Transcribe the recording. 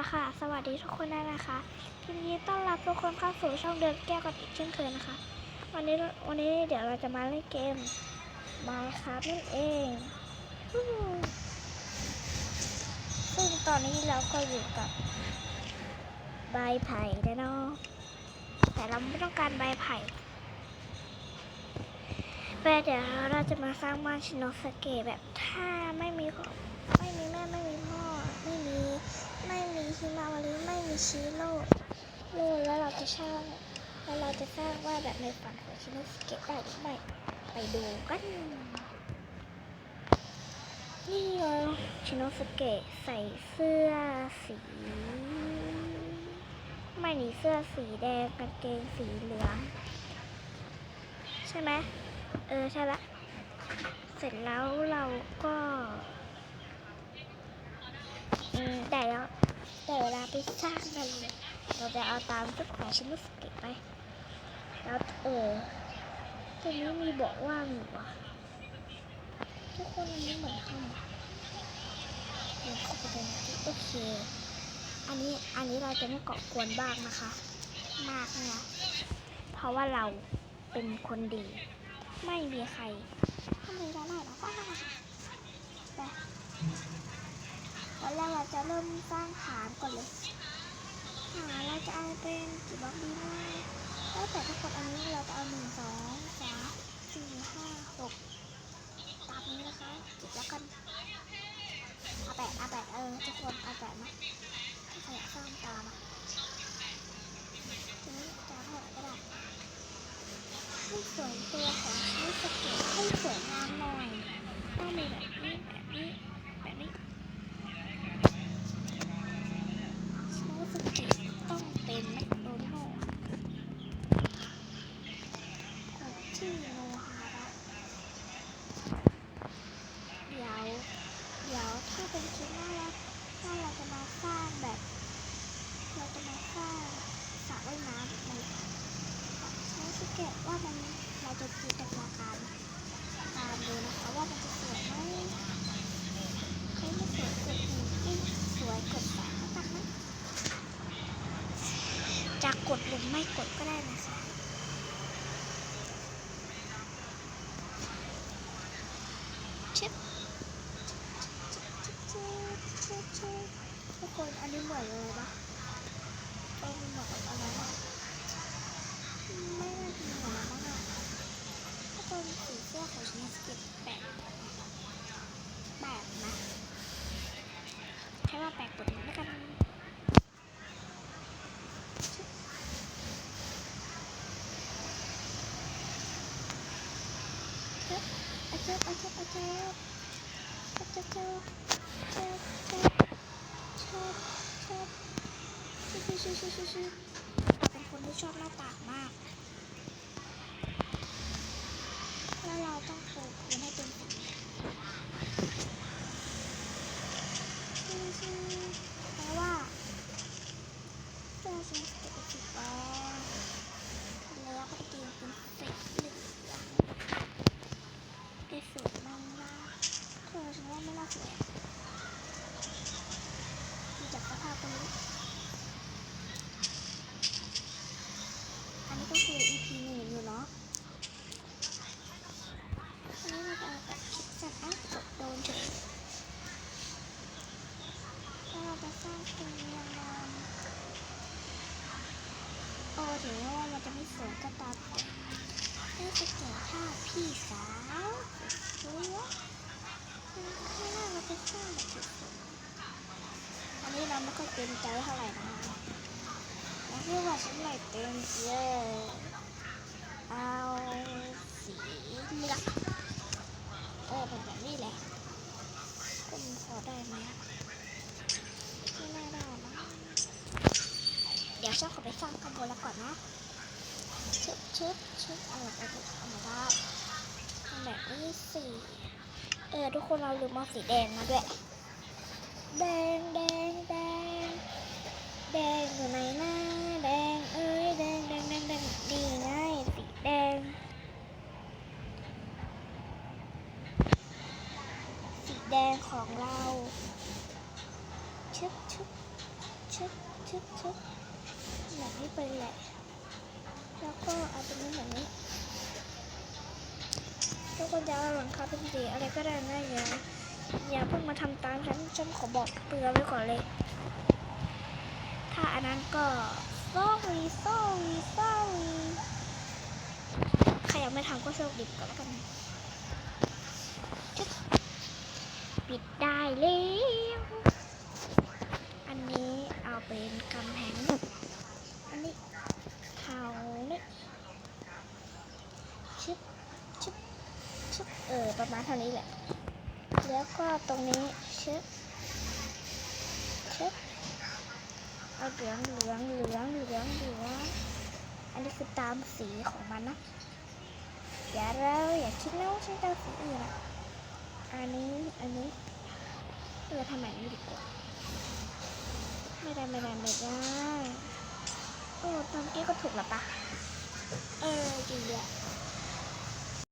ละค่ะ สวัสดีทุกคนด้วยนะคะทีนี้ต้อนรับทุกคนเข้าสู่ช่องเดินแก้วกันอีกเช่นเคยนะคะ วันนี้วันนี้เดี๋ยวเราจะมาเล่นเกม Minecraft นั่นเอง ซึ่งตอนนี้เราก็อยู่กับใบไผ่แล้วเนาะแต่เราไม่ต้องการใบไผ่แต่เดี๋ยวเราจะมาสร้างบ้านชินโนสเกะแบบถ้าไม่มีของไม่มีแม่ไม่มีพ่อ ไม่มีไม่มี ฮิมาวาริไม่มีชิโร่โร่แล้วเราจะสร้างแล้วเราจะสร้างว่าแบบในฝันของชินโนสเกะได้หรือไม่ไปดูกัน นี่เราชินโนสเกะใส่เสื้อสี ไม่หนีเสื้อสีแดงกางเกงสีเหลือง ใช่ไหมเออ ใช่ละ เสร็จแล้วเราก็อืมได้แล้วแต่เวลา ไปสร้างกันเลยเราจะเอาตามชุดของชินโนสเกะไป แล้วเออตรงนี้มีบอกว่างอยู่อะทุกคนอันนี้เหมือนทำเดี๋ยวเปดูที่โอเค อันนี้อันนี้เราจะไม่เกาะกวนบ้างนะคะ มากเนี่ยเพราะว่าเราเป็นคนดี ไม่มีใครทำไมเรได้หรอว่าไป ตอนแรกเราจะเริ่มสร้างฐานก่อนเลยฐานเราจะเอาเป็นกี่บล็อกดีนะแล้าแต่ทุกคนอันนี้เราจะเอาหนึ่งสองสามสี่ห้าหกตามนี้นะคะจิบแล้วกันเอาแปะเอาแปะเออทุกคนเอาแปะมาถ้าใครอยากสร้างตามอะทีนี้จะเท่าไหร่ก็ได้ให้สวยตัวของชิ้นสเก็ตให้สวยงามหน่อย ต้องมีแบบนี้แบบนี้แบบนี้ชิ้นสเก็ตต้องเป็นแมคโดนัลด์ของที่โนฮาระ เดี๋ยว เดี๋ยวถ้าเป็นคลิปหน้าแล้วถ้าเราจะมาสร้างแบบ เราจะมาสร้างสระว่ายน้ำในใช้สเก็ตว่ามันเราจะจินตนาการตามดูนะคะว่ามันจะสวยไหมใครไม่สวยกดหนึ่งไม่สวยกดสองแล้วกันนะจะกดหรือไม่กดก็ได้นะคะชิปทุกคนอันนี้เหมือนเลยปะเออมันเหมือนกับอะไรวะ ไม่น่าจะเหมือนอะไรบ้างอะทุกคนสีเสื้อของชินสก็ตแปลกแปลกนะใช้ว่าแปลกกว่านี้แล้วกันเจ็บอาเจ็บอาเจ็บอาเจ็บอาเจ็บเจ็บเจ็บเจ็บชอบชอบชิชิชิชิชิชิเป็นค ไม่ชอบหน้าตากมาก แล้วเราต้องปูพื้นให้เป็นสีชิชิแปลว่าเสื้อชินสเก็ตเป็นสีแดงแล้วก็ตีเป็นสีเหลืองได้สวยมากนะเธอฉันว่าไม่น่าสวยอะ ดูจากสภาพตรงนี้ อันนี้ก็คือ EP หนึ่งอยู่เนาะ อันนี้เราจะเอาแบบคลิปจากอะกดโดนเฉยแล้วเราจะสร้างตรงนี้ยังไงโอ้ ถึงแม้ว่ามันจะไม่สวยก็ตามแต่ให้สเก็ตภาพี่สาวสวยๆให้หน้าเราจะสร้างแบบสวอันนี้เราไม่ค่อยเต็มใจเท่าไหร่นะคะแล้วที่ว่าฉันไม่เต็มใจเอาสีเหลืองเออเป็นแบบนี้แหละก็มันพอได้ไหมไม่น่าได้นะ เดี๋ยวฉันขอไปสร้างข้างบนแล้วก่อนนะชึบชึบชึบเอาไปเอามาได้แบบนี้สิเออทุกคนเราลืมเอาสีแดงมาด้วย แดงแดงแดงแดงอยู่ไหนหน้าแดงเอ้ยแดงแดงแดงแดงดีง่ายสีแดงสีแดงของเราชึบชึบชึบชึบชึบ แบบนี้ไปแหละ แล้วก็เอาตรงนี้แบบนี้ทุกคนจะเอาหลังคาเป็นสีอะไรก็ได้นะอย่าอย่าเพิ่งมาทำตามฉันฉันขอบอกเตือนไว้ก่อนเลย ถ้าอันนั้นก็ sorry sorry sorry ใครยังไม่ทำก็โชคดีก่อนแล้วกันปิดได้แล้ว อันนี้เอาเป็นกำแพง อันนี้เท่านี้ชึบชึบชึบ เออประมาณเท่านี้แหละ แล้วก็ตรงนี้ชึบชึบเอาเหลืองเหลืองเหลืองเหลืองเหลืองอันนี้คือตามสีของมันนะ อย่าเราอย่าคิดนะว่าฉันจะเอาสีอื่นอะอันนี้อันนี้เออทำแบบนี้ดีกว่าไม่ได้ไม่ได้ไม่ได้โอ้ตอนกี้ก็ถูกแล้วปะเออจริงด้วย